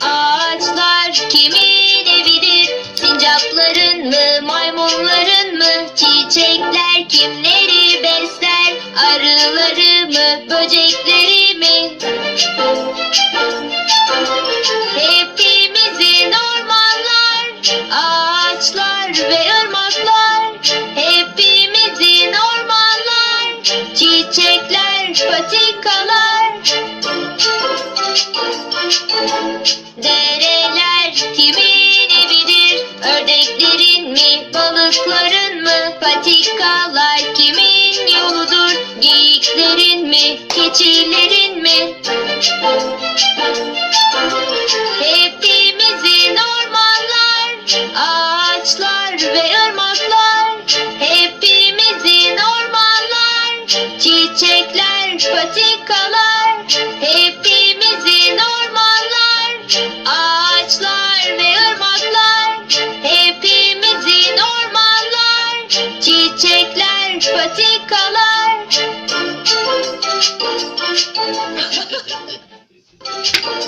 Ağaçlar kimin evidir? Sincapların mı, maymunların mı? Çiçekler kimleri besler? Arıları mı, böcekleri mi? Hepimizin ormanlar, ağaçlar ve ırmaklar. Hepimizin ormanlar, çiçekler, patikalar. Dereler kimin evidir? Ördeklerin mi, balıkların mı? Patikalar kimin yoludur? Geyiklerin mi, keçilerin mi? Hepimizin ormanlar, ağaçlar ve ırmaklar. Hepimizin ormanlar, çiçekler, patikalar. çiçekler, patikalar.